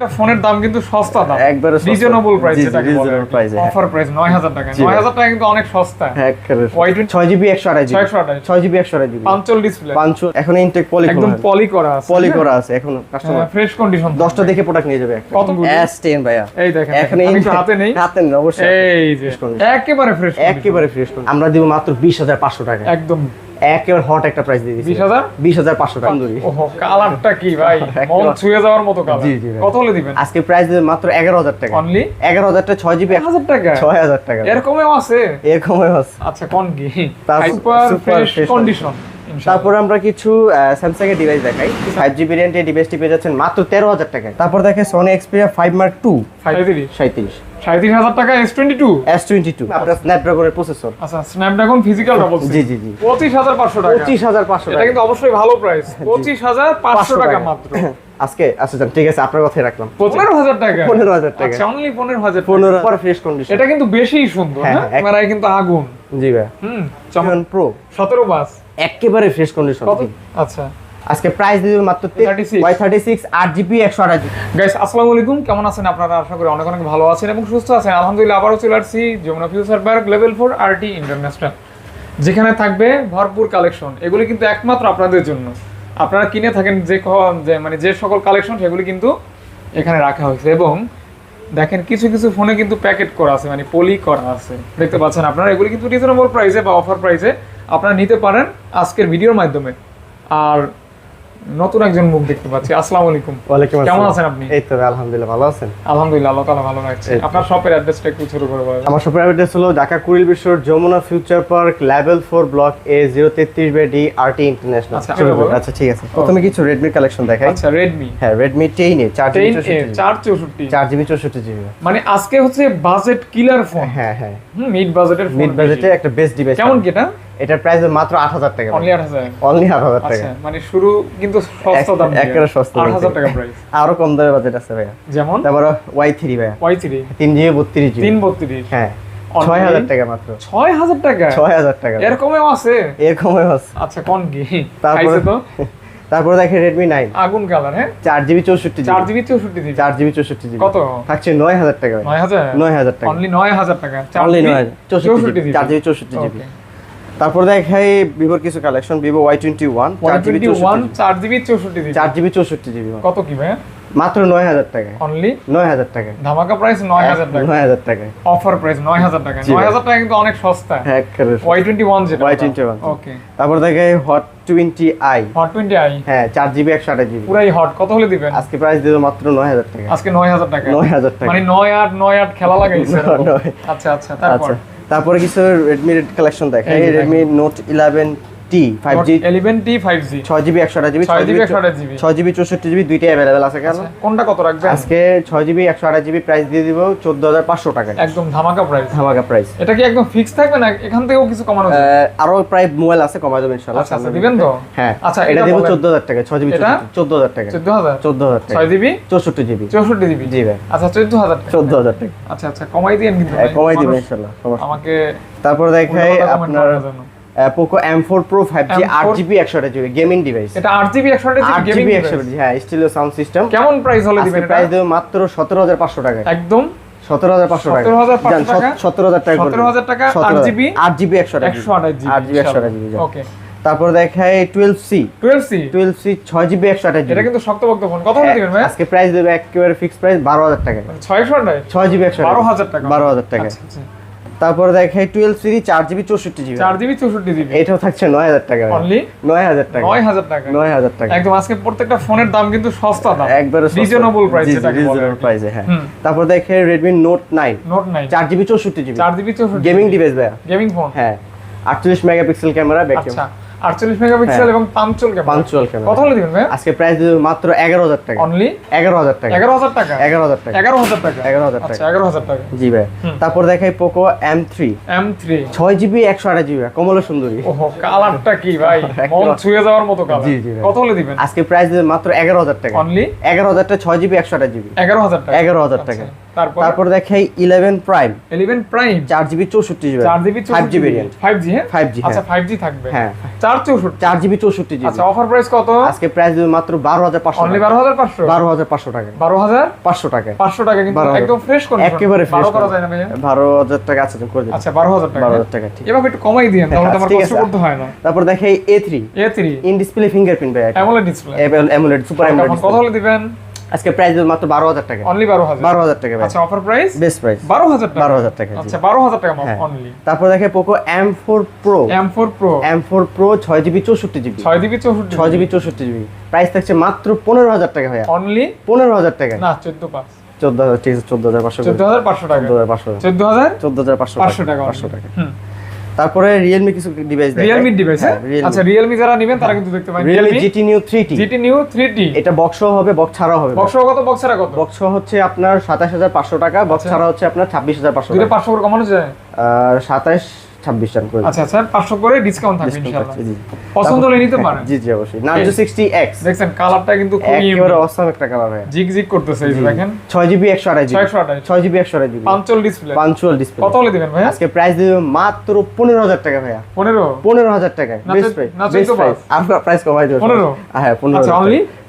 ফোনের দাম কিন্তু সস্তা দাম। একবারে রিজনেবল প্রাইস হ্যাঁ। অফার প্রাইস 9000 টাকা। 9000 টাকা কিন্তু অনেক সস্তা। Y20 ছয় জিবি একশো আড়াই জিবি 628 ছয় জিবি একশো আড়াই জিবি পাঞ্চল ডিসপ্লে এখন ইনটেক পলি একদম পলি করা আছে। পলি করা আছে এখন কাস্টমার ফ্রেশ কন্ডিশন দশটা দেখে প্রোডাক্ট নিয়ে যাবে একটা। টেন ভাইয়া। এই দেখেন এখন এই হাতে নেই। হাতে নেই অবশ্যই এই যে একেবারে ফ্রেশ একেবারে ফ্রেশ আমরা দিব মাত্র বিশ হাজার পাঁচশো টাকা। একদম। একেবারে হট একটা প্রাইস দিয়ে দিচ্ছি 20,000? বিশ হাজার পাঁচশো টাকা। তন্দুরি ওহো কালারটা কি ভাই? মন ছুঁয়ে যাওয়ার মতো কালার জি, জি কত হলে দিবেন? আজকে প্রাইস দেবে মাত্র এগারো হাজার টাকা। অনলি এগারো হাজারটা ছয় জিবি 1000 টাকা? ছয় হাজার টাকা। এরকমও আছে? এরকমই আছে। আচ্ছা কোন কি? তারপর সুপার ফ্রেশ কন্ডিশন তারপর আমরা কিছু স্যামসাং এর ডিভাইস দেখাই। ফাইভ জিবি র্যান্ট এই ডিভাইসটি পেয়ে যাচ্ছেন মাত্র তেরো হাজার টাকায়। তারপর দেখে Sony Xperia five mark two সাঁত্রিশ হাজার টাকা S twenty two S twenty two আপনার স্ন্যাপড্রাগনের প্রসেসর আচ্ছা Snapdragon physical double G G G. পঁচিশ হাজার পাঁচশো টাকা। পঁচিশ হাজার পাঁচশো এটা টাকা। কিন্তু অবশ্যই ভালো প্রাইস পঁচিশ হাজার পাঁচশো টাকা মাত্র। আজকে আচ্ছা যান ঠিক আছে আপনার কথাই রাখলাম। পনেরো হাজার টাকা। পনেরো হাজার টাকা। আচ্ছা অনলি পনেরো হাজার পনেরো পর ফ্রেশ কন্ডিশন এটা কিন্তু বেশি সুন্দর হ্যাঁ, হ্যাঁ? হ্যাঁ, ক্যামেরায় কিন্তু আগুন। জি ভাই। হুম প্রো সতেরো বাস। একেবারে ফ্রেশ কন্ডিশন আচ্ছা। আজকে প্রাইস দিয়ে মাত্র 36 ওয়াই থার্টি সিক্স আট জিবি একশো আঠাশ গাইস আসসালামু আলাইকুম। কেমন আছেন আপনারা? আশা করি অনেক অনেক ভালো আছেন এবং সুস্থ আছেন। আলহামদুলিল্লাহ আবারও চলে আসছি Jamuna future park level four RT international যেখানে থাকবে ভরপুর কালেকশন এগুলি কিন্তু একমাত্র আপনাদের জন্য। আপনারা কিনে থাকেন যে যে মানে যে সকল কালেকশন সেগুলি কিন্তু এখানে রাখা হয়েছে। এবং দেখেন কিছু কিছু ফোনে কিন্তু প্যাকেট করা আছে মানে পলি করা আছে। দেখতে পাচ্ছেন আপনারা? এগুলি কিন্তু রিজনেবল প্রাইসে বা অফার প্রাইসে আপনারা নিতে পারেন আজকের ভিডিওর মাধ্যমে। আর নতুন একজন মুখ দেখতে পাচ্ছি। আসসালামু আলাইকুম। ওয়ালাইকুম কেমন। আছেন আপনি? এই তো আলহামদুলিল্লাহ ভালো আছেন? আলহামদুলিল্লাহ আল্লাহ তাআলা ভালো রাখছে। আপনার শপের অ্যাড্রেসটা একটু ছোট করে বলেন। আমার শপের অ্যাড্রেস হলো ঢাকা কুড়িল বিশ্বর Jamuna future park level four block A zero তেত্রিশ বাই ডি আরটি ইন্টারন্যাশনাল আচ্ছা, শুরু ঠিক আছে। প্রথমে কিছু রেডমি কালেকশন দেখাই। আচ্ছা রেডমি হ্যাঁ রেডমি টেন এ চার জিবি 10 এ চার চৌষট্টি। চার জিবি চৌষট্টি জিবি। মানে আজকে হচ্ছে বাজেট কিলার ফোন হ্যাঁ হ্যাঁ। মিড বাজেটের ফোন মিড বাজেটে একটা বেস্ট ডিভাইস কেমন কি এটা? এটার প্রাইস মাত্র 8000 টাকা অনলি 8000 অনলি 8000 টাকা আচ্ছা মানে শুরু কিন্তু সস্তা দাম একেবারে সস্তা 8000 টাকা প্রাইস আরও কম দামে বাজেট আছে ভাইয়া। যেমন? তারপর Y3 ভাইয়া। Y3 3 জিবি 32 জিবি 3 32 হ্যাঁ 6000 টাকা মাত্র। 6000 টাকা? 6000 টাকা। এরকমও আছে? এরকমও আছে। আচ্ছা কোন কি? তারপরে তো? তারপর দেখেন Redmi 9 আগুন কালার হ্যাঁ? 4GB 64GB 4GB 64GB 4GB 64GB কত? থাকছে 9000 টাকা 9000 9000 টাকা। অনলি 9000 টাকা। 4GB 64GB 4GB 64GB তারপর দেখাই ভিভোর কিছু collection Vivo Y twenty one চার জিবি ওয়ান চৌষট্টি জিবি চার জিবি চৌষট্টি জিবি কত কি ভাই মাত্র নয় হাজার টাকা অনলি নয় হাজার টাকা ধামাকা প্রাইস নয় হাজার টাকা। নয় হাজার টাকা অফার প্রাইস নয় হাজার টাকা নয়। হাজার টাকা কিন্তু অনেক সস্তা। হ্যাঁ ওয়াই টোয়েন্টি ওয়ান যেটা Y21 ওকে তারপর দেখাই hot twenty I hot twenty I হ্যাঁ চার জিবি একশো আঠাশ জিবি পুরাই হট কত হলে দিবেন? আজকে প্রাইস দিল মাত্র নয় হাজার টাকা। আজকে নয় হাজার টাকা। নয় হাজার টাকা। মানে নয় আট নয় আট খেলা লাগাইছে। আচ্ছা আচ্ছা তারপর? আচ্ছা। তারপরে কিছু রেডমি কালেকশন দেখাই। এই Redmi Note eleven T five G eleven T five G ছয় জিবি একশো আঠাশ জিবি ছয় জিবি একশো আঠাশ জিবি ছয় জিবি চৌষট্টি জিবি দুইটাই অ্যাভেলেবেল আছে কেন? কোনটা কত রাখবেন আজকে ছয় জিবি একশো আঠাশ জিবি প্রাইস দিয়ে দিব চোদ্দ হাজার পাঁচশো টাকা। একদম ধামাকা প্রাইস ধামাকা প্রাইস এটা কি একদম ফিক্স থাকবে না এখান থেকেও কিছু কমানো আরও প্রায় মোবাইল আছে কমাই দেবেন ইনশাল্লাহ আচ্ছা আচ্ছা দিবেন তো? হ্যাঁ আচ্ছা, এটা এটা দেবো চোদ্দ হাজার টাকা ছয় জিবি? চোদ্দ হাজার টাকা। চোদ্দ হাজার? চোদ্দ হাজার ছয় জিবি চৌষট্টি জিবি চৌষট্টি জিবি জি ভাই। আচ্ছা চোদ্দ হাজার চোদ্দ হাজার টাকা। আচ্ছা আচ্ছা কমাই কিন্তু হ্যাঁ, কমাই দিবেন ইনশাল্লাহ আমাকে তারপর দেখাই আপনার। Poco M four pro five G আট M4 জিবি একশো আঠাশ জিবি গেমিং ডিভাইস এটা আট জিবি একশো আট জিবি একশো আঠাশ হ্যাঁ স্টিলিও সাউন্ড সিস্টেম কেমন প্রাইস হলে দিবেন প্রাইস দেবো মাত্র সতেরো হাজার পাঁচশো টাকা একদম সতেরো হাজার পাঁচশো টাকা 17,500 যান, টাকা? সতেরো হাজার টাকা করে 17,000 টাকা, দিন। 8 17,000 GB? আট জিবি একশো একশো আট জিবি একশো জিবি ওকে তারপর দেখাই twelve C twelve C twelve C ছয় জিবি একশো আঠাশ এটা কিন্তু শক্তপোক্ত ফোন কত দিবেন ভাই আজকে প্রাইস দেবে একেবারে ফিক্স প্রাইস বারো হাজার টাকা মানে ছয়শো আঠাশ ছয় জিবি একশো বারো হাজার টাকা বারো হাজার টাকা আচ্ছা, আচ্ছা। তারপর দেখাই 12 সিরিজ 4 জিবি চৌষট্টি জিবি 4 জিবি চৌষট্টি জিবি এটাও থাকছে নয় হাজার টাকা। অনলি নয় হাজার টাকা। নয় হাজার টাকা। নয় হাজার টাকা। একদম আজকে প্রত্যেকটা ফোনের দাম কিন্তু সস্তা দাম। একবারে রিজনেবল প্রাইসে থাকে রিজনেবল প্রাইসে হ্যাঁ। তারপর দেখে Redmi Note 9 Note 9 4 জিবি চৌষট্টি জিবি 4 জিবি চৌষট্টি গেমিং ডিভাইস ভাই গেমিং ফোন হ্যাঁ। আটচল্লিশ megapixel camera back camera 48 megapixel এবং punch hole camera punch hole camera কত হলে দিবেন ভাই আজকে প্রাইস দিব মাত্র 11000 টাকা অনলি 11000 টাকা 11000 টাকা 11000 টাকা 11000 টাকা 11000 টাকা আচ্ছা 11000 টাকা জি ভাই তারপর দেখাই Poco M3 M3 6GB 128GB কমলা সুন্দরী ওহো কালারটা কি ভাই মন ছুঁয়ে যাওয়ার মতো কালার জি জি কত হলে দিবেন আজকে প্রাইস দিব মাত্র 11000 টাকা অনলি 11000 টাকা 6GB 128GB 11000 টাকা 11000 টাকা তারপর? দেখাই ইলেভেন প্রাইম ইলেভেন প্রাইম চার জিবি চৌষট্টি জিবি চার GB five G variant five G হ্যাঁ? 5G, হ্যাঁ। আচ্ছা ফাইভ জি থাকবে। হ্যাঁ। চার চৌষট্টি। চার জিবি চৌষট্টি জিবি আচ্ছা অফার প্রাইস কত? আজকে প্রাইস দেবে মাত্র বারো হাজার পাঁচশো অনলি বারো হাজার পাঁচশো? বারো হাজার পাঁচশো টাকা। বারো হাজার? পাঁচশো টাকা। পাঁচশো টাকা কিন্তু একদম ফ্রেশ করে একেবারে বারো ফ্রেশ করা যায় না বারো হাজার টাকা আছে তুমি করে দিন আচ্ছা বারো হাজার টাকা বারো হাজার টাকা ঠিক। এভাবে একটু কমাই দিয়ে তাহলে তো আমার ঠিক কষ্ট করতে হয় না। তারপর দেখাই A three A three in display fingerprint ভাই AMOLED display AMOLED super AMOLED কত হলে দিবেন। আজকে প্রাইস দেবে মাত্র বারো হাজার টাকা। অনলি বারো হাজার। বারো হাজার টাকা আচ্ছা অফার প্রাইস বেস্ট প্রাইস বারো হাজার টাকা। বারো হাজার টাকা আচ্ছা বারো হাজার টাকা হ্যাঁ। অনলি তারপর দেখে ফোর প্রো ছয় জিবি চৌষট্টি জিবি ছয় জিবি চৌষট্টি ছয় জিবি চৌষট্টি জিবি প্রাইস থাকছে মাত্র পনেরো হাজার টাকা ভাইয়া। অনলি পনেরো হাজার টাকা। না চোদ্দ পাঁচ। চোদ্দ হাজার ঠিক আছে চোদ্দ হাজার পাঁচশো চোদ্দ হাজার পাঁচশো টাকা। চোদ্দ হাজার পাঁচশো। চোদ্দ হাজার চোদ্দ হাজার পাঁচশো পাঁচশো টাকা পাঁচশো টাকা। তারপরে রিয়েলমি কিছু ডিভাইস রিয়েলমি ডিভাইস হ্যাঁ? আচ্ছা রিয়েলমি যারা নেবেন তারা কিন্তু দেখতে পারেন Realme GT GT new three T GT new three T এটা বক্স হবে বক্স ছাড়াও হবে। বক্স কত বক্স ছাড়া কত? বক্স হচ্ছে আপনার সাতাশ হাজার পাঁচশো টাকা বক্স আচ্ছা। ছাড়া হচ্ছে আপনার ছাব্বিশ হাজার পাঁচশো দুটো টাকা। পাঁচশো করে কমানো যায়? আর সাতাশ ছাব্বিশ রান করে আচ্ছা আচ্ছা পাঁচশো করে ডিসকাউন্ট থাকবে ইনশাআল্লাহ। পছন্দ হলে নিতে হ্যাঁ, পারেন। জি জি অবশ্যই। নার্জো সিক্সটি এক্স দেখছেন কালারটা কিন্তু একেবারে অসম একটা কালার ভাই জিগ জিগ করতেছে এই দেখেন। ছয় জিবি একশো আড়াই জিবি ছয় জিবি একশো আড়াই জিবি পাঞ্চল ডিসপ্লে ডিসপ্লে কত হলে দিবেন ভাইয়া? আজকে প্রাইস দিবে মাত্র পনেরো হাজার টাকা ভাইয়া। পনেরো? পনেরো হাজার টাকা বেস্ট প্রাইস বেস্ট প্রাইস আপনার প্রাইস কমাই দেবো 15? হ্যাঁ পনেরো আচ্ছা?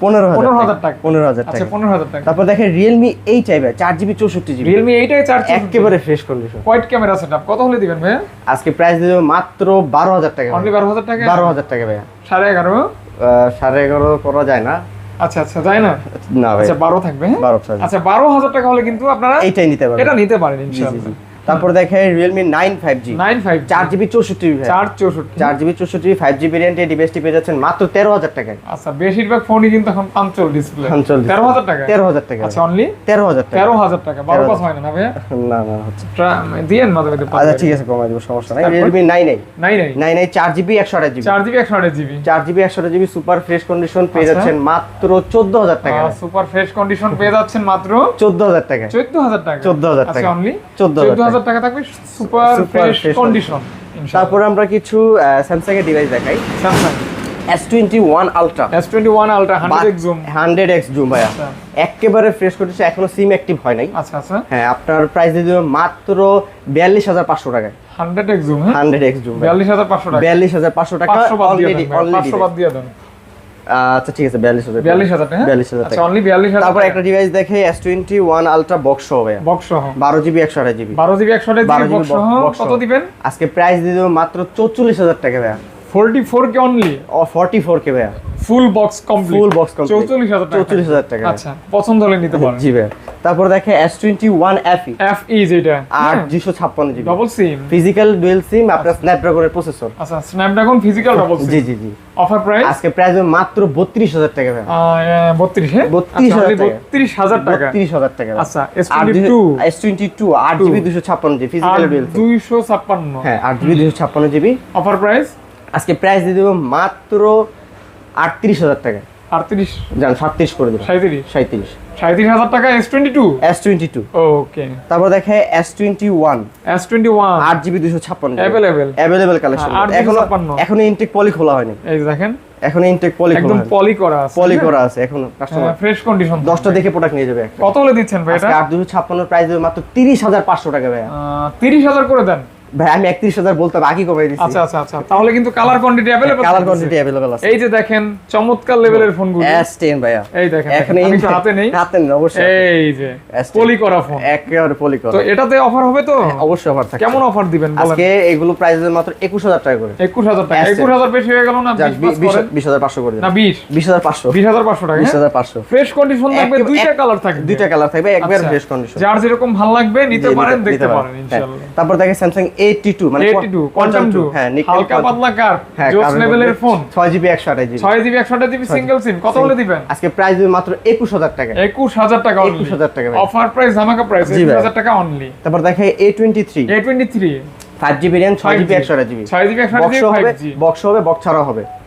পনেরো পনেরো হাজার টাকা। পনেরো হাজার আচ্ছা টাকা পনেরো হাজার টাকা তারপর দেখেন রিয়েলমি এইট আইবে চার জিবি চৌষট্টি জিবি রিয়েলমি এইটাই চার একেবারে fresh condition quad camera setup কত হলে দিবেন ভাইয়া? আজকে প্রাইস দিবে মাত্র বারো হাজার টাকা অনলি বারো হাজার টাকা? বারো হাজার টাকা ভাইয়া। সাড়ে এগারো? আহ, সাড়ে এগারো করা যায় না। আচ্ছা আচ্ছা যাই না? না ভাই। আচ্ছা বারো থাকবে হ্যাঁ? বারো আচ্ছা বারো হাজার টাকা হলে কিন্তু আপনারা এটাই নিতে পারেন এটা নিতে পারেন ইনশাআল্লাহ। তারপর দেখে Realme nine five G nine five চার জিবি চৌষট্টি চার চৌষট্টি। চার জিবি চৌষট্টি জিবি ফাইভ জি ভেরিয়েন্টে ডিভাইসটি পেয়ে যাচ্ছেন মাত্র তেরো হাজার টাকায়। আচ্ছা বেশিরভাগ ফোনই কিন্তু এখন পাঞ্চল ডিসপ্লে পাঞ্চল তেরো হাজার টাকা তেরো হাজার টাকা আচ্ছা অনলি তেরো হাজার টাকা তেরো হাজার টাকা বারো পাঁচ হয় না না ভাইয়া? না না হচ্ছে। ট্রা- দিয়েন মাঝে মাঝে আচ্ছা ঠিক আছে কমাই দেবো সমস্যা নাই। রিয়েলমি নাইন এই নাই নাই নাইন এই চার জিবি একশো আঠাশ জিবি চার জিবি একশো আঠাশ জিবি চার জিবি একশো আঠাশ জিবি সুপার ফ্রেশ কন্ডিশন পেয়ে আচ্ছা। যাচ্ছেন মাত্র চোদ্দ হাজার টাকা সুপার ফ্রেশ কন্ডিশন পেয়ে যাচ্ছেন মাত্র চোদ্দ হাজার টাকা চোদ্দ হাজার টাকা 14,000 হাজার টাকা। অনলি চোদ্দ হাজার টাকা থাকবে সুপার ফ্রেশ কন্ডিশন তারপর আমরা কিছু স্যামসাং এর ডিভাইস দেখাই। Samsung S twenty one ultra S twenty one ultra hundred zoom hundred X zoom ভাইয়া। আচ্ছা। একেবারে ফ্রেশ কন্ডিশন এখনও সিম অ্যাক্টিভ হয় নাই। আচ্ছা আচ্ছা। হ্যাঁ আপনার প্রাইস দিয়ে দেবে মাত্র বিয়াল্লিশ হাজার পাঁচশো টাকায়। হান্ড্রেড এক্স জুম হ্যাঁ? হান্ড্রেড এক্স জুম বিয়াল্লিশ হাজার পাঁচশো টাকা। বিয়াল্লিশ হাজার পাঁচশো টাকা অলরেডি অলরেডি পাঁচশো বাদ দিয়ে দেন। আচ্ছা ঠিক আছে 42000 42000 টাকা। 42000 টাকা অনলি 42000 তারপর একটা ডিভাইস দেখে S21 Ultra বক্স সহ হবে বক্স সহ। 12 GB 128 GB 12 GB 128 GB box সহ। কত দিবেন? আজকে প্রাইস দিয়ে দেব মাত্র 44000 টাকা ভাই 44k অনলি ও 44k ভাইয়া। Full box complete full box complete 44000 টাকা। 44000 টাকা। আচ্ছা পছন্দ হলে নিতে পারেন। জি ভাইয়া। তারপর দেখে S21 FE FE যেটা। 8256 GB. Double SIM physical dual SIM আপনার স্ন্যাপড্রাগনের প্রসেসর আচ্ছা স্ন্যাপড্রাগন ফিজিক্যাল ডাবল সিম জি জি জি। অফার প্রাইস আজকে প্রাইস মাত্র 32000 টাকা ভাইয়া। 32 হ্যাঁ? 32000 টাকা। 32000 টাকা। আচ্ছা S22 S22 8GB GB physical dual সিম 256 হ্যাঁ 8GB জিবি অফার প্রাইস আজকে প্রাইস দিয়ে দেবো মাত্র আটত্রিশ হাজার টাকা। আটত্রিশ? যান সাতত্রিশ করে দেবো। সাঁত্রিশ সাঁত্রিশ সাঁত্রিশ হাজার টাকা S twenty two S twenty two okay তারপর দেখে S twenty one S twenty one আট জিবি দুশো ছাপ্পান্ন অ্যাভেলেবেল অ্যাভেলেবেল কালেকশন 8GB এখনও এখনও ইনটেক পলি খোলা হয়নি। এই দেখেন। এখনও ইনটেক পলি একদম পলি করা আছে। পলি করা আছে এখন কাস্টমার ফ্রেশ কন্ডিশন দশটা দেখে প্রোডাক্ট নিয়ে যাবে কত হলে দিচ্ছেন ভাই এটা? আজকে আট দুশো ছাপ্পান্ন প্রাইস দেবে মাত্র তিরিশ হাজার পাঁচশো টাকা ভাইয়া। তিরিশ হাজার করে দেন। ভাই আমি একত্রিশ হাজার বলতাম আগে কমাই দিচ্ছি আচ্ছা আচ্ছা আচ্ছা। তাহলে কিন্তু colour quantity available colour quantity available আছে। এই যে দেখেন চমৎকার লেভেলের ফোনগুলো এস টেন ভাইয়া। এই দেখেন এখন আমি একটু হাতে নেই। হাতে নেই অবশ্যই এই যে পলি করা ফোন একেবারে পলি করা তো এটাতে অফার হবে তো? অবশ্যই অফার থাকে কেমন অফার দিবেন বলেন? আজকে এগুলো প্রাইস মাত্র একুশ হাজার টাকা করে। একুশ হাজার টাকা। S10 একুশ হাজার বেশি হয়ে গেল না? যাক, বিশ বি- পাস বিশ করেন। বিশ হাজার পাঁচশো করে না বিশ? বিশ হাজার পাঁচশো। বিশ হাজার পাঁচশো টাকা বিশ হাজার পাঁচশো। ফ্রেশ কন্ডিশন থাকবে দুইটা কালার থাকবে। দুইটা কালার থাকবে একবার। ফ্রেশ কন্ডিশন যার যেরকম ভালো লাগবে নিতে পারেন দেখতে পারেন। ইনশাআল্লাহ হ্যাঁ। তারপর দেখে স্যামসাং এইটটি টু মানে এইটি টু কোয়ান্টাম টু হ্যাঁ হালকা পাতলা কার হ্যাঁ জোস লেভেলের ফোন ছয় জিবি একশো আঠাশ জিবি ছয় জিবি একশো জিবি সিঙ্গেল সিম কত হলে দিবেন? আজকে প্রাইস দেবে মাত্র একুশ হাজার টাকা। একুশ হাজার টাকা অনলি 21,000 টাকা অফার প্রাইস ধামাকা প্রাইস জি একুশ ভাই। হাজার টাকা অনলি তারপর দেখে A twenty three A twenty three five GB RAM ছয় জিবি 5G একশো জিবি ছয় জিবি একশো বক্স হবে বক্স হবে বক্স ছাড়া হবে।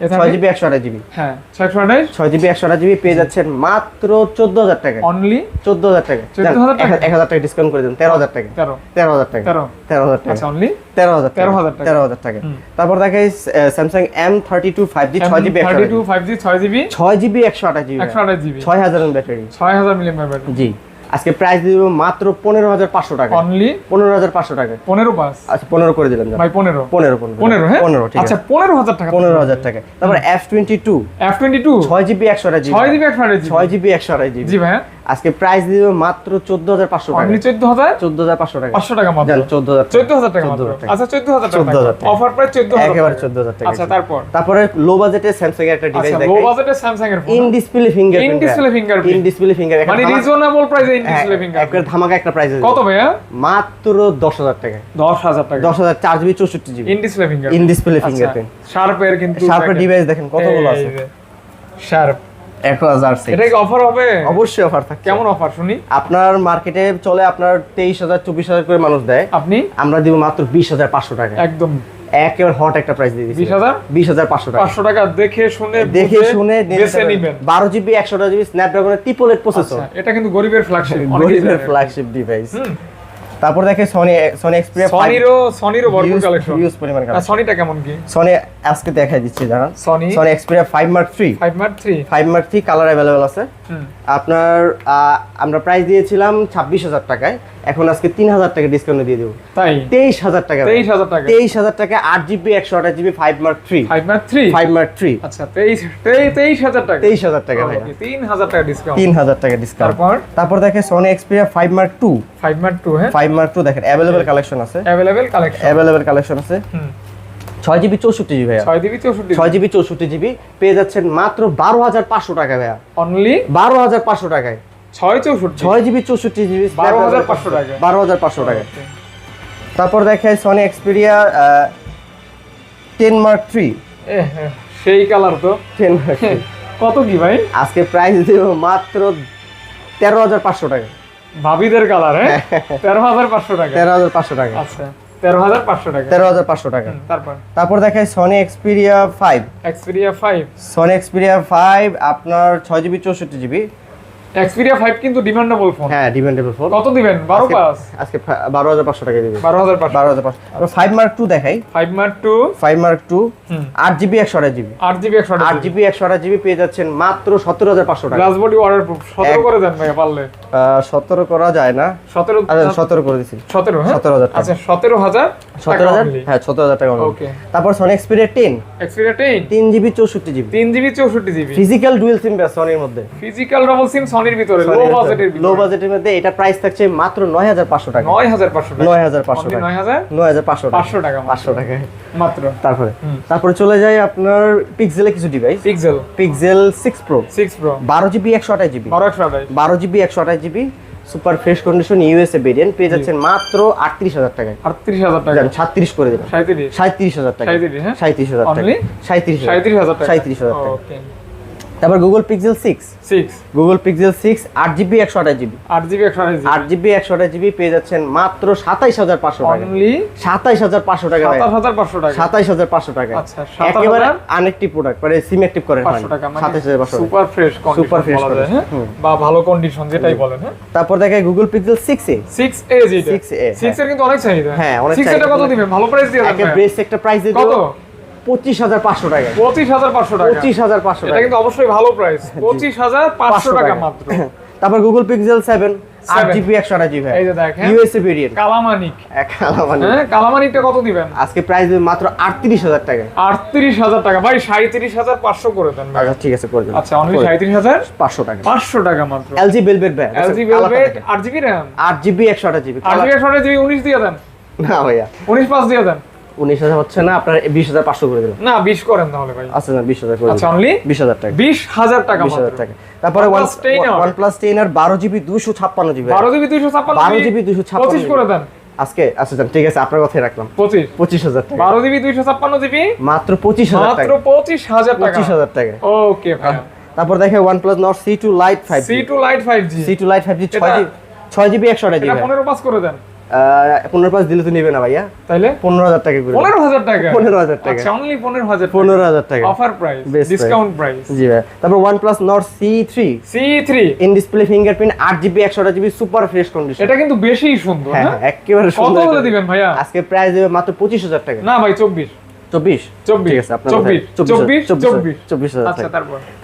ছয় জিবি একশো আঠাশ জিবি হ্যাঁ ছয়শো আঠাশ। ছয় জিবি একশো আঠাশ জিবি পেয়ে যাচ্ছেন মাত্র চোদ্দ হাজার টাকা। অনলি চোদ্দ হাজার টাকা। এক হাজার টাকা ডিসকাউন্ট করে দেন তেরো হাজার টাকা। তেরো। তেরো হাজার টাকা। তেরো। তেরো হাজার টাকা। আচ্ছা অনলি তেরো হাজার 13,000 টাকা। তেরো হাজার টাকা। তারপর দেখে Samsung M thirty two five G ছয় GB thirty two five G ছয় জিবি ছয় জিবি একশো আঠাশ জিবি একশো আঠাশ জিবি ছয় হাজার ব্যাটারি। ছয় হাজার মিলিয়ন ব্যাটারি। জি। আজকে প্রাইস দিব মাত্র পনেরো হাজার পাঁচশো টাকা। অনলি পনেরো হাজার পাঁচশো টাকা। পনেরো পাঁচ আচ্ছা পনেরো করে দিলাম ভাই পনেরো। পনেরো পনেরো পনেরো হ্যাঁ? পনেরো ঠিক আচ্ছা আছে। পনেরো হাজার টাকা। পনেরো হাজার টাকা। তারপর F twenty two F twenty two ছয় জিবি একশো আঠাশ জিবি ছয় জিবি একশো আঠাশ জিবি ছয় জিবি একশো আঠাশ জিবি জি ভাই আজকে প্রাইস দিব মাত্র চোদ্দ হাজার পাঁচশো টাকা। অনলি চোদ্দ হাজার? চোদ্দ হাজার পাঁচশো টাকা। পাঁচশো টাকা মাত্র? জান চোদ্দ হাজার চোদ্দ হাজার টাকা। মাত্র। 14,000 আচ্ছা চোদ্দ হাজার 14,000 টাকা। অফার প্রাইস চোদ্দ হাজার একেবারে টাকা। চোদ্দ হাজার টাকা। আচ্ছা তারপর? তারপরে লো বাজেটের স্যামসাং এর একটা ডিভাইস আচ্ছা লো দেখাই বাজেটের স্যামসাং এর phone in display finger In display fingerprint। In display finger মানে রিজনেবল প্রাইসে ইন ডিসপ্লে ফিঙ্গার একবার ধামাকা একটা প্রাইস কত ভাইয়া? মাত্র দশ হাজার টাকা। দশ হাজার টাকা। দশ হাজার চার জিবি চৌষট্টি GB in display finger in display finger fingerprint শার্পের কিন্তু শার্পের ডিভাইস দেখেন কতগুলো আছে। শার্প এক হাজার এটা কি অফার হবে? অবশ্যই অফার থাকে কেমন অফার শুনি? আপনার মার্কেটে চলে আপনার তেইশ হাজার চব্বিশ হাজার করে মানুষ দেয়। আপনি? আমরা দিব মাত্র বিশ হাজার পাঁচশো টাকা। একদম। একেবারে হট একটা প্রাইস দিয়ে দিচ্ছি 20,000? বিশ হাজার পাঁচশো টাকা। পাঁচশো টাকা দেখে শুনে দেখে শুনে বেছে নিবেন। জিবি একশো জিবি স্ন্যাপড্রাগনের ট্রিপলেট প্রসেসর আচ্ছা, এটা কিন্তু গরিবের ফ্ল্যাগশিপ গরিবের ফ্ল্যাগশিপ ডিভাইস তারপর দেখে সনি সনি এক্সপিরিয়া সনিরও সনিরও ভরপুর কালেকশন ইউজ পরিমাণ কালেকশন সনিটা কেমন কি? সনি আজকে দেখাই দিচ্ছি জানান। Sony Sony Xperia five mark three 5 mark 3 five mark three colour available আছে। আপনার আমরা প্রাইস দিয়েছিলাম ছাব্বিশ হাজার টাকায়। এখন আজকে তিন হাজার টাকা ডিসকাউন্ট দিয়ে দেবো। তাই? তেইশ হাজার টাকা 23000 টাকা। তেইশ হাজার টাকা আট জিবি একশো আঠাশ GB five mark three 5 mark 3 five mark three আচ্ছা 23 23000 টাকা। তেইশ হাজার টাকা ভাই ওকে 3000 টাকা ডিসকাউন্ট তিন হাজার টাকা ডিসকাউন্ট তারপর? তারপর দেখে Sony Xperia five mark two 5 mark 2 হ্যাঁ। 5 মার্ক টু দেখেন अवेलेबल কালেকশন আছে। अवेलेबल কালেকশন अवेलेबल কালেকশন আছে। হুম। জিবি চৌষট্টি জিবি ভাইয়া। ছয় জিবি চৌষট্টি ছয় জিবি চৌষট্টি জিবি পেয়ে যাচ্ছেন মাত্র বারো হাজার পাঁচশো টাকা ভাইয়া। অনলি বারো হাজার পাঁচশো টাকায়। ছয় চৌষট্টি। ছয় জিবি চৌষট্টি জিবি বারো হাজার পাঁচশো টাকা বারো হাজার পাঁচশো টাকা তারপর দেখে Sony Xperia ten mark three সেই কালার তো। টেন মার্ক কত কি ভাই? আজকে প্রাইস দেব মাত্র তেরো হাজার পাঁচশো টাকা ভাবিদের কালার হ্যাঁ? 13500 টাকা। তেরো হাজার পাঁচশো টাকা। আচ্ছা 13500 টাকা। তেরো হাজার পাঁচশো টাকা। তারপর? তারপর দেখায় Sony Xperia five Xperia five Sony Xperia five আপনার ছয় জিবি চৌষট্টি জিবি Xperia 5 কিন্তু ডিমান্ডেবল ফোন হ্যাঁ ডিপেন্ডেবল ফোন কত দিবেন? 12 পাস আজকে বারো হাজার পাঁচশো টাকা দিবে 12500 বারো হাজার পাঁচশো। ফাইভ মার্ক টু দেখাই। 5 মার্ক 2 ফাইভ মার্ক টু হুম। আট জিবি একশো আঠাশ জিবি 8 জিবি 128 জিবি একশো আঠাশ জিবি পেয়ে যাচ্ছেন মাত্র সতেরো হাজার পাঁচশো টাকা। গ্লাস বডি ওয়াটার প্রুফ 17 করে দেন ভাই পারলে। সতেরো করা যায় না। 17 আচ্ছা সতেরো করে দিচ্ছি 17 হ্যাঁ? 17,000 টাকা। আচ্ছা 17000 সতেরো হাজার? হ্যাঁ সতেরো হাজার টাকা ওকে তারপর সনি এক্সপিরিয়া টেন Xperia 10 তিন জিবি চৌষট্টি GB 3 GB 64 GB physical dual SIM সনির মধ্যে। ফিজিক্যাল ডাবল সিম সনির ভিতরে লো বাজেটের লো বাজেটের মধ্যে এটা প্রাইস থাকছে মাত্র নয় হাজার পাঁচশো টাকা। 9500 টাকা। নয় হাজার পাঁচশো Only টাকা। 9000 নয় হাজার পাঁচশো টাকা। 500 টাকা টাকা। মাত্র। তারপরে? তারপরে চলে যায় আপনার পিক্সেলে কিছু device Pixel Pixel six pro 6 pro বারো জিবি একশো আঠাশ জিবি। 1228 বারো জিবি একশো আঠাশ GB. Super fresh condition USA variant পেয়ে যাচ্ছেন মাত্র আটত্রিশ হাজার টাকায়। 38000 টাকা। জান সাতত্রিশ করে 37 সাঁত্রিশ হাজার টাকা। 37 হ্যাঁ। সাঁত্রিশ হাজার টাকা? সাঁত্রিশ 37000 টাকা। সাঁত্রিশ হাজার টাকা। তারপর Google Pixel six 6 Google Pixel six আট জিবি একশো আঠাশ জিবি 8 জিবি 128 আট জিবি একশো আঠাশ জিবি পেয়ে যাচ্ছেন মাত্র সাতাইশ হাজার পাঁচশো টাকা। সাতাইশ হাজার পাঁচশো টাকা ভাই। 27500 টাকা। সাতাইশ হাজার পাঁচশো টাকা। আচ্ছা, একেবারে আনএক্টিভ প্রোডাক্ট মানে সিম অ্যাক্টিভ করে 500 টাকা মানে সাতাইশ হাজার পাঁচশো সুপার ফ্রেশ condition, হ্যাঁ? বা ভালো কন্ডিশন যেটাই বলেন হ্যাঁ? তারপর দেখে Google Pixel six A. 6 A যেটা। 6A 6 এর কিন্তু অনেক চাহিদা। হ্যাঁ, অনেক 6 এটা চাহিদা। কত দিবেন? ভালো প্রাইস দিয়ে দেন একে ভাই। একটা প্রাইস দিয়ে কত? পঁচিশ হাজার পাঁচশো টাকা। 25500 টাকা। পঁচিশ হাজার পাঁচশো এটা টাকা। কিন্তু অবশ্যই ভালো প্রাইস 25500 টাকা মাত্র। তারপর গুগল পিক্সেল সেভেন আট। জিবি একশো আঠাশ জিবি এই যে দেখেন ইউএসএ ভেরিয়েন্ট কালামানিক। এক হ্যাঁ কালামানিকটা কত দিবেন? আজকে প্রাইস মাত্র আটত্রিশ হাজার টাকা। আটত্রিশ হাজার টাকা। ভাই সাঁত্রিশ হাজার পাঁচশো করে দেন আচ্ছা ঠিক আছে করে দিন। আচ্ছা অনলি সাঁত্রিশ হাজার পাঁচশো টাকা। পাঁচশো টাকা মাত্র। LG Velvet bag LG Velvet আট জিবি র্যাম আট জিবি একশো জিবি আট জিবি একশো জিবি উনিশ দিয়ে দেন। না ভাইয়া। উনিশ পাঁচ দিয়ে দেন। উনিশ হাজার হচ্ছে না আপনার বিশ হাজার পাঁচশো করে দিলাম। না বিশ করেন তাহলে ভাই। আচ্ছা না বিশ হাজার করে আচ্ছা অনলি বিশ হাজার টাকা। বিশ হাজার টাকা বিশ হাজার টাকা। তারপরে OnePlus 10 ওয়ান প্লাস টেন আর বারো জিবি দুশো ছাপ্পান্ন জিবি। বারো জিবি দুইশো ছাপ্পান্ন 12 GB 256 পঁচিশ করে দেন। আজকে আচ্ছা ঠিক আছে আপনার কথাই রাখলাম। পঁচিশ। পঁচিশ হাজার টাকা। বারো জিবি দুইশো ছাপ্পান্ন জিবি? মাত্র পঁচিশ হাজার মাত্র পঁচিশ হাজার টাকা। পঁচিশ হাজার টাকা। ওকে ভাই তারপর দেখে OnePlus Nord C two lite five C two lite five G C two lite five G ছয় জিবি ছয় জিবি একশো জিবি পনেরো পাস করে দেন। পনেরো পাঁচ দিলে তো নিবে না ভাইয়া। তাইলে? পনেরো হাজার টাকা করে। পনেরো হাজার টাকা? পনেরো হাজার টাকা। অনলি পনেরো হাজার পনেরো হাজার টাকা। অফার প্রাইস ডিসকাউন্ট প্রাইস জি ভাই তারপর OnePlus Nord C three C three in display fingerprint আট জিবি একশো আঠাশ জিবি সুপার ফ্রেশ কন্ডিশন এটা কিন্তু বেশি সুন্দর হ্যাঁ হ্যাঁ? হ্যাঁ, একেবারে কত সুন্দর বলে দিবেন ভাইয়া? আজকে প্রাইস দেবে মাত্র পঁচিশ হাজার টাকা। না ভাই চব্বিশ। চব্বিশ? ঠিক আছে আপনার চব্বিশ হাজার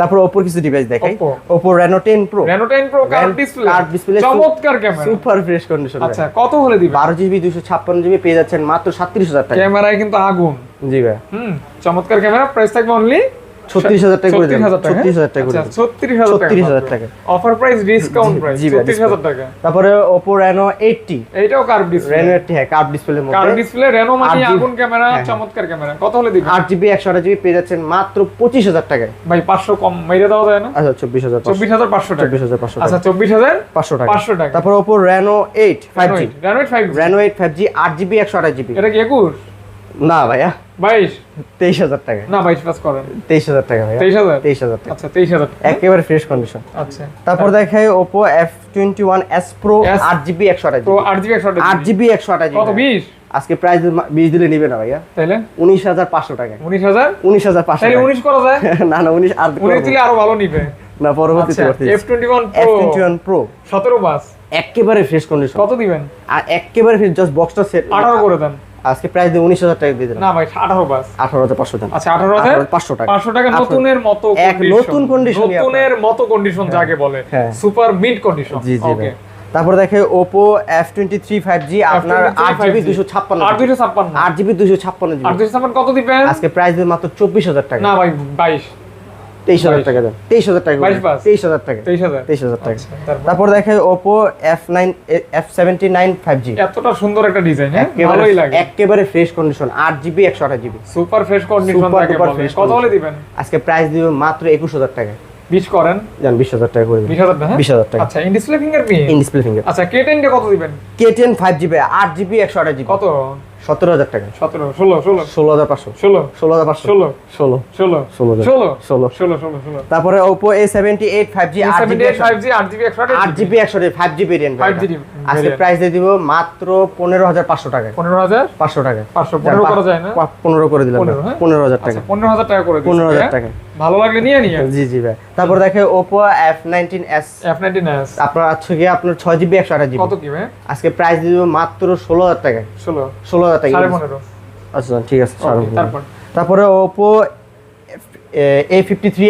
তারপর? ওপোর কিছু ডিভাইস দেখাই। Oppo Reno ten pro Reno ten pro card display card display, চমৎকার ক্যামেরা সুপার ফ্রেশ কন্ডিশন আচ্ছা কত হলে দিবেন বারো জিবি দুশো ছাপ্পান্ন জিবি পেয়ে যাচ্ছেন মাত্র সাতত্রিশ হাজার টাকা। ক্যামেরায় কিন্তু আগুন। জি ভাই। হুম চমৎকার ক্যামেরা প্রাইস থাকবে অনলি তারপরে ওপো রেনো এইটটি এইটাও কার্ভ ডিসপ্লে রেনো এইটটি হ্যাঁ কার্ভ ডিসপ্লের কার্ভ ডিসপ্লে রেনো মানে আগুন ক্যামেরা হ্যাঁ। চমৎকার ক্যামেরা। কত হলে দিবেন? আট জিবি একশো আঠাশ জিবি পেয়ে যাচ্ছেন মাত্র পঁচিশ হাজার টাকায়। ভাই পাঁচশো কম মেরে দেওয়া যায় না? আচ্ছা চব্বিশ হাজার চব্বিশ হাজার পাঁচশো টাকা। চব্বিশ হাজার পাঁচশো আচ্ছা টাকা চব্বিশ হাজার পাঁচশো টাকা। পাঁচশো টাকা। তারপর Oppo Reno eight five G Reno five Reno eight five G আট জিবি একশো আঠাশ জিবি এটা কি একুশ? না ভাইয়া। বাইশ? তেইশ হাজার টাকা। না বাইশ পাস করেন। তেইশ হাজার টাকা ভাইয়া। তেইশ হাজার? তেইশ হাজার আচ্ছা তেইশ হাজার একেবারে ফ্রেশ কন্ডিশন আচ্ছা। তারপর দেখাই Oppo F twenty one S pro আট জিবি একশো আঠাশ তো আট জিবি একশো আট জিবি একশো আঠাশ কত বিশ? আজকে প্রাইস বিশ দিলে নিবে না ভাইয়া। তাইলে? উনিশ হাজার পাঁচশো টাকা। উনিশ হাজার? উনিশ হাজার পাঁচশো উনিশ করা যায়? না না উনিশ আর উনিশ দিলে আরও ভালো নিবে। না পরবর্তীতে আচ্ছা F twenty one F pro twenty one pro সতেরো বাস একেবারে ফ্রেশ কন্ডিশন কত দিবেন? আর একেবারে ফ্রেশ জাস্ট বক্সটা সেট আঠারো করে দেন। আজকে প্রাইস দিয়ে উনিশ হাজার টাকা দিয়ে দিলাম। না ভাই আঠারো বাস। আঠারো হাজার পাঁচশো টাকা। আচ্ছা আঠারো হাজার পাঁচশো টাকা। পাঁচশো টাকা নতুনের মতো এক নতুন ই নতুনের মতো কন্ডিশন যাকে বলে। হ্যাঁ। সুপার মিড কন্ডিশন জি জি ওকে। তারপর দেখে Oppo F twenty three five G আপনার আট জিবি দুশো ছাপ্পান্ন আট দুশো ছাপ্পান্ন। আট জিবি দুশো ছাপ্পান্ন জিবি দুশো ছাপ্পান্ন কত দিবেন? আজকে প্রাইস দিয়ে মাত্র চব্বিশ হাজার টাকা। না ভাই বাইশ। তেইশ হাজার টাকা দেন। তেইশ হাজার টাকা তেইশ হাজার টাকা। তেইশ হাজার। টাকা। আচ্ছা, তারপর? দেখে Oppo F nine F seventy nine five G এতটা সুন্দর একটা ডিজাইন হ্যাঁ? ভালোই লাগে। একেবারে ফ্রেশ কন্ডিশন আট জিবি একশো আঠাশ জিবি সুপার ফ্রেশ কন্ডিশন বলে। কত হলে দিবেন? আজকে প্রাইস দিবে মাত্র একুশ হাজার টাকা। বিশ করেন? জান বিশ হাজার টাকা করে বিশ হাজার টাকা বিশ হাজার টাকা। আচ্ছা in display fingerprint in display finger আচ্ছা কে টেনটা কত দিবেন? কে টেন ফাইভ জিবি আট জিবি একশো আঠাশ জিবি কত? সতেরো হাজার টাকা। সতেরো ষোলো ষোলো। ষোলো হাজার পাঁচশো। ষোলো ষোলো হাজার পাঁচশো। ষোলো। ষোলো। ষোলো। ষোলো। ষোলো। ষোলো। ষোলো ষোলো ষোলো। তারপরে Oppo A seventy eight five G GB five G আট জিবি একশো আট জিবি একশো ফাইভ জিবি রেন 5GB আজকে variant। প্রাইস দিয়ে দিব মাত্র পনেরো হাজার পাঁচশো টাকা। পনেরো হাজার? পাঁচশো টাকা। পাঁচশো পনেরো করা যায় না? পনেরো করে দিলাম। পনেরো, হ্যাঁ? হাজার টাকা। আচ্ছা পনেরো হাজার টাকা করে পনেরো হাজার হ্যাঁ? টাকা। ভালো লাগলে নিয়ে নিয়ে। জি জি ভাই। তারপর দেখে এফ নাইনটিন এস আপনার আছে গিয়ে আপনার ছয় জিবি একশো আঠাশ জিবি কত কি ভাই? আজকে প্রাইস দিব মাত্র ষোলো হাজার টাকা ষোলো। ষোলো হাজার টাকা। সাড়ে পনেরো। আচ্ছা ঠিক আছে। তারপর? তারপরে ফিফটি থ্রি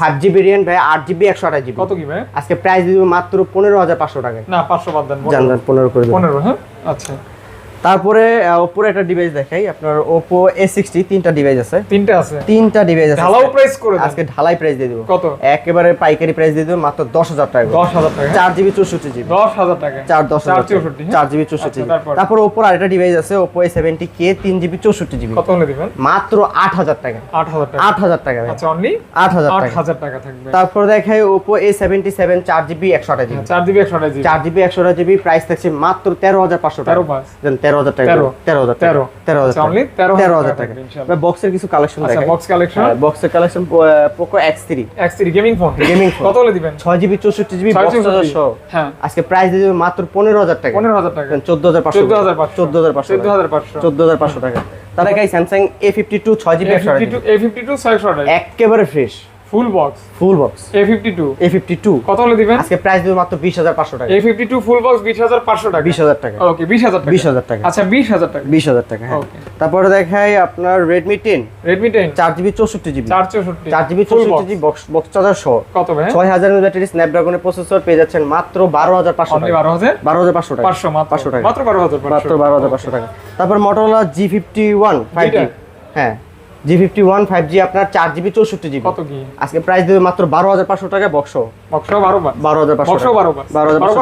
ফাইভ জিবি রেন ভাই আট জিবি একশো আঠাশ জিবি কত কি ভাই? আজকে প্রাইস দিব মাত্র পনেরো হাজার পাঁচশো টাকা না পাঁচশো বাদ দেন জান জান পনেরো করে দেবো। পনেরো হ্যাঁ? আচ্ছা। তারপরে ওপোর একটা ডিভাইস দেখাই। আপনার ওপো এ সিক্সটি তিনটা ডিভাইস আছে। তিনটে আছে। তিনটা ডিভাইস আছে ঢালাও প্রাইস করে আজকে ঢালাই প্রাইস দিয়ে দিব। কত? একেবারে পাইকারি প্রাইস দিয়ে দিব মাত্র দশ হাজার টাকা। দশ হাজার টাকা। চার জিবি চৌষট্টি জিবি। দশ হাজার টাকা। চার দশ হাজার। চৌষট্টি হ্যাঁ? চার জিবি চৌষট্টি আচ্ছা, জিবি। তারপর? ওপোর আরেকটা ডিভাইস আছে ওপো এ সেভেন্টি কে তিন জিবি চৌষট্টি জিবি। কত হলে দিবেন? মাত্র আট হাজার টাকা। আট হাজার টাকা। আট হাজার টাকা আচ্ছা অনলি? আট হাজার আট টাকা। হাজার টাকা থাকবে। তারপর দেখাই ওপো এ সেভেন্টি সেভেন চার জিবি একশো আঠাশ জিবি। চার জিবি একশো আঠাশ জিবি। চার জিবি একশো আঠাশ জিবি প্রাইস থাকছে মাত্র তেরো হাজার পাঁচশো টাকা। তেরো পাঁচ। তেরো হাজার টাকা তেরো। তেরো হাজার তেরো। তেরো হাজার টাকা। only তেরো তেরো হাজার হাজার টাকা। টাকা থাকবে, ইনশাআল্লাহ। বক্সের কিছু কালেকশন বক্স কালেকশন বক্সের collection Poco X three X three gaming phone Gaming phone। কত হলে দিবেন? ছয় জিবি চৌষট্টি জিবি হ্যাঁ। আজকে প্রাইস দিয়ে মাত্র পনেরো হাজার টাকা। পনেরো হাজার টাকা। চোদ্দ হাজার পাঁচশো চোদ্দ হাজার পাঁচশো। চোদ্দ হাজার পাঁচশো চোদ্দ হাজার পাঁচশো। চোদ্দ হাজার পাঁচশো টাকা। তাহলে গাই স্যামসাং এ ফিফটি টু ছয় GB A fifty two A fifty two ছয়শো আঠাশ। একেবারে fresh full box full box A fifty two A fifty two কত হলে দিবেন? আজকে প্রাইস দেবে মাত্র বিশ হাজার পাঁচশো টাকা। A fifty two full box বিশ হাজার পাঁচশো টাকা। বিশ হাজার টাকা। ওকে বিশ হাজার টাকা। বিশ হাজার টাকা। আচ্ছা বিশ হাজার টাকা। বিশ হাজার টাকা হ্যাঁ। তারপরে দেখাই আপনার রেডমি টেন রেডমি টেন চার জিবি চৌষট্টি জিবি চার চৌষট্টি। চার জিবি চৌষট্টি জিবি বক্স বক্স চার্জার সহ। কত ভাই? ছয় হাজার ব্যাটারি স্ন্যাপড্রাগনের প্রসেসর পেয়ে যাচ্ছেন মাত্র বারো হাজার পাঁচশো টাকা। বারো হাজার? বারো হাজার পাঁচশো টাকা। পাঁচশো মাত্র। পাঁচশো টাকা। মাত্র বারো হাজার মাত্র বারো হাজার পাঁচশো টাকা। তারপর Motorola G fifty one five হ্যাঁ। G fifty one five G আপনার চার জিবি চৌষট্টি জিবি কত কি আজকে প্রাইস দেবে মাত্র বারো হাজার পাঁচশো টাকা বক্স বক্স বারো হাজার পাঁচশো বারো বারো। হাজার পাঁচশো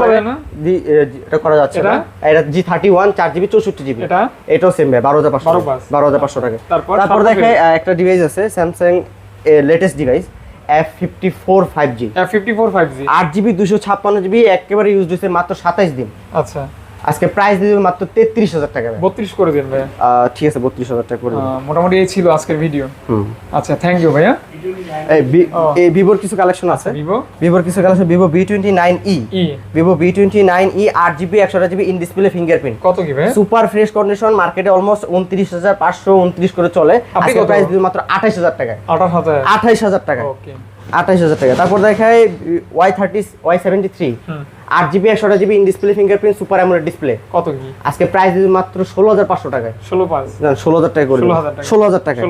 এটা করা যাচ্ছে এটা? না। এটা জি থার্টি ওয়ান চার জিবি চৌষট্টি জিবি এটা? এটাও সেম ভাই বারো হাজার পাঁচশো বারো টাকা। হাজার পাঁচশো টাকা। তারপর তারপর দেখে একটা ডিভাইস আছে Samsung latest device F fifty four five G F fifty four five G আট জিবি দুশো ছাপ্পান্ন জিবি একেবারে ইউজ হয়েছে মাত্র সাতাইশ দিন। আচ্ছা। আজকে প্রাইস দিয়ে মাত্র তেত্রিশ হাজার টাকা। বত্রিশ করে দিন ভাইয়া। ঠিক আছে বত্রিশ হাজার টাকা করে মোটামুটি এই ছিল আজকের ভিডিও আচ্ছা থ্যাংক ইউ ভাইয়া। এই ভিভোর কিছু কালেকশন আছে? ভিভো ভিভোর কিছু collection Vivo V twenty nine E Vivo V twenty nine E আট জিবি একশো জিবি ইন ডিসপ্লে ফিঙ্গারপ্রিন্ট কত কি ভাই সুপার ফ্রেশ কন্ডিশন মার্কেটে অলমোস্ট উনত্রিশ হাজার পাঁচশো উনত্রিশ করে চলে। আজকে প্রাইস দিবে মাত্র আঠাইশ হাজার টাকায়। আঠাশ হাজার? আঠাইশ হাজার টাকা ওকে আঠাইশ হাজার টাকা। তারপর দেখায় Y thirty Y seventy three আট জিবি একশো GB in display fingerprint super AMOLED display কত কি? আজকে প্রাইস দিবে মাত্র ষোলো হাজার পাঁচশো টাকায়। ষোলো পাঁচ। ষোলো হাজার টাকা করে 16,000 ষোলো হাজার টাকা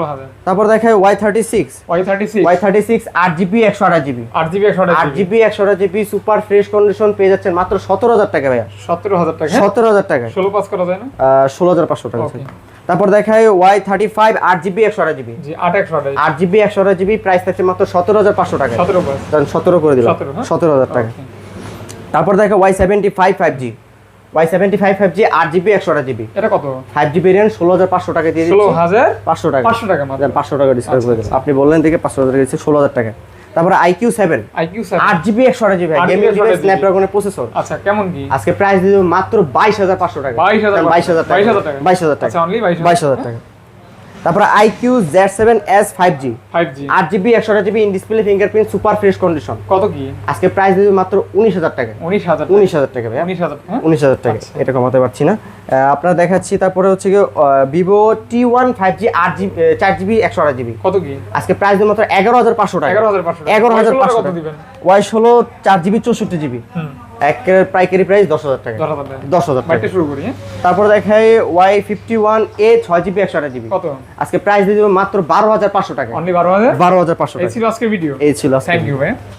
তারপর দেখায় Y thirty six Y thirty six Y thirty six আট জিবি একশো আঠাশ জিবি আট জিবি একশো আট আট জিবি একশো জিবি সুপার ফ্রেশ কন্ডিশন পেয়ে যাচ্ছেন মাত্র সতেরো হাজার টাকা ভাইয়া। সতেরো হাজার টাকা সতেরো হাজার টাকা ষোলো পাঁচ করা যায় না? ষোলো হাজার পাঁচশো টাকা. তারপর দেখায় ওয়াই থার্টি ফাইভ আট জিবি একশো আঠাশ জিবি আট জিবি একশো আঠাশ জিবি প্রাইস থাকছে মাত্র সতেরো হাজার পাঁচশো টাকা সতেরো সতেরো করে দিলাম 17, হ্যাঁ? সতেরো হাজার টাকা. তারপর দেখো Y seventy five five G Y seventy five five G আট জিবি একশো আঠাশ জিবি এটা কত? ফাইভ জিবি ভেরিয়েন্ট ষোলো হাজার পাঁচশো টাকা দিয়ে ষোলো হাজার পাঁচশো টাকা। পাঁচশো টাকা পাঁচশো টাকা ডিসকাউন্ট করে আপনি বললেন থেকে পাঁচশো টাকা দিচ্ছে ষোলো হাজার টাকা। তারপরে আইকিউ সেভেন আইকিউ সেভেন আট জিবি একশো আঠাশ জিবি গেমিং 128GB স্ন্যাপড্রাগনের প্রসেসর আচ্ছা কেমন কি? আজকে প্রাইস দিয়ে দেবো মাত্র বাইশ হাজার পাঁচশো টাকা। বাইশ হাজার বাইশ হাজার টাকা। বাইশ হাজার টাকা। বাইশ হাজার টাকা। আচ্ছা অনলি বাইশ বাইশ হাজার টাকা। তারপরে iQOO Z seven S five G five G আট জিবি একশো GB in display fingerprint super fresh condition কত কি? আজকে প্রাইস দেবো মাত্র উনিশ হাজার টাকা। উনিশ হাজার উনিশ হাজার টাকা ভাইয়া। উনিশ হাজার হ্যাঁ? উনিশ হাজার টাকা। আচ্ছা। এটা কমাতে পারছি না। আপনার দেখাচ্ছি তারপরে হচ্ছে কি Vivo T one five G আট জিবি চার জিবি একশো আট জিবি কত কি? আজকে প্রাইস দেবো মাত্র এগারো হাজার পাঁচশো টাকা। এগারো হাজার পাঁচশো এগারো হাজার পাঁচশো কত টাকা। দিবেন? ওয়াই ষোলো চার জিবি চৌষট্টি জিবি এক পাইকারি প্রাইস দশ হাজার টাকা। দশ হাজার টাকা। শুরু করি হ্যাঁ? তারপর দেখাই ওয়াই ফিফটি ওয়ান এ ছয় জিবি একশো আট জিবি আজকে প্রাইস দিয়ে দেবো মাত্র বারো হাজার পাঁচশো টাকা। বারো হাজার? বারো হাজার পাঁচশো এই ছিল আজকের ভিডিও এই ছিল থ্যাংক ইউ ভাই।